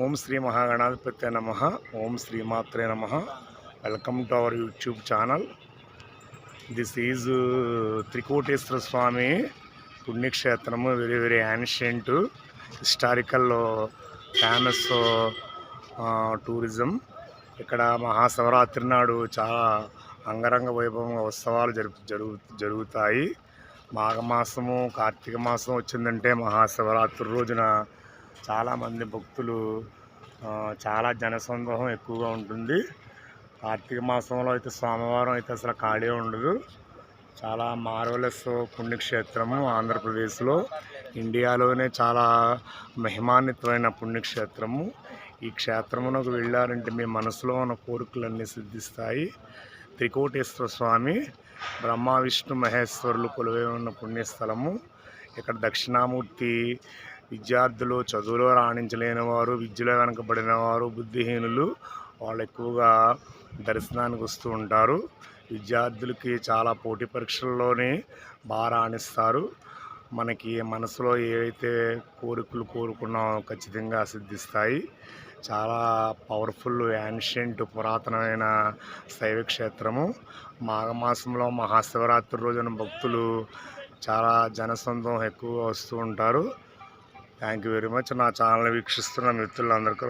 ఓం శ్రీ మహాగణాధిపత్య నమ. ఓం శ్రీమాత్రే నమ. Welcome to our YouTube channel. This is Trikoteswara Swamy పుణ్యక్షేత్రము very very ancient historical famous tourism ఇక్కడ మహాశివరాత్రి నాడు చాలా అంగరంగ వైభవంగా ఉత్సవాలు జరుపు జరుగు జరుగుతాయి. మాఘమాసము కార్తీక మాసం వచ్చిందంటే మహాశివరాత్రి రోజున చాలామంది భక్తులు చాలా జనసందోహం ఎక్కువగా ఉంటుంది. కార్తీక మాసంలో అయితే సోమవారం అయితే అసలు ఖాళీ ఉండదు. చాలా మార్వలెస్ పుణ్యక్షేత్రము ఆంధ్రప్రదేశ్లో. ఇండియాలోనే చాలా మహిమాన్వితమైన పుణ్యక్షేత్రము. ఈ క్షేత్రమునకు వెళ్ళారంటే మీ మనసులో ఉన్న కోరికలన్నీ సిద్ధిస్తాయి. త్రికోటేశ్వర స్వామి బ్రహ్మ విష్ణు మహేశ్వరులు కొలువై ఉన్న పుణ్యస్థలము. ఇక్కడ దక్షిణామూర్తి విద్యార్థులు చదువులో రాణించలేని వారు విద్యలో వెనకబడిన వారు బుద్ధిహీనులు వాళ్ళు ఎక్కువగా దర్శనానికి వస్తూ ఉంటారు. విద్యార్థులకి చాలా పోటీ పరీక్షల్లోనే బాగా రాణిస్తారు. మనకి మనసులో ఏవైతే కోరికలు కోరుకున్నామో ఖచ్చితంగా సిద్ధిస్తాయి. చాలా పవర్ఫుల్ యాన్షియంట్ పురాతనమైన శైవ క్షేత్రము. మాఘమాసంలో మహాశివరాత్రి రోజున భక్తులు చాలా జనసంతం ఎక్కువగా వస్తూ ఉంటారు. థ్యాంక్ యూ వెరీ మచ్ నా ఛానల్ వీక్షిస్తున్న మిత్రులందరికీ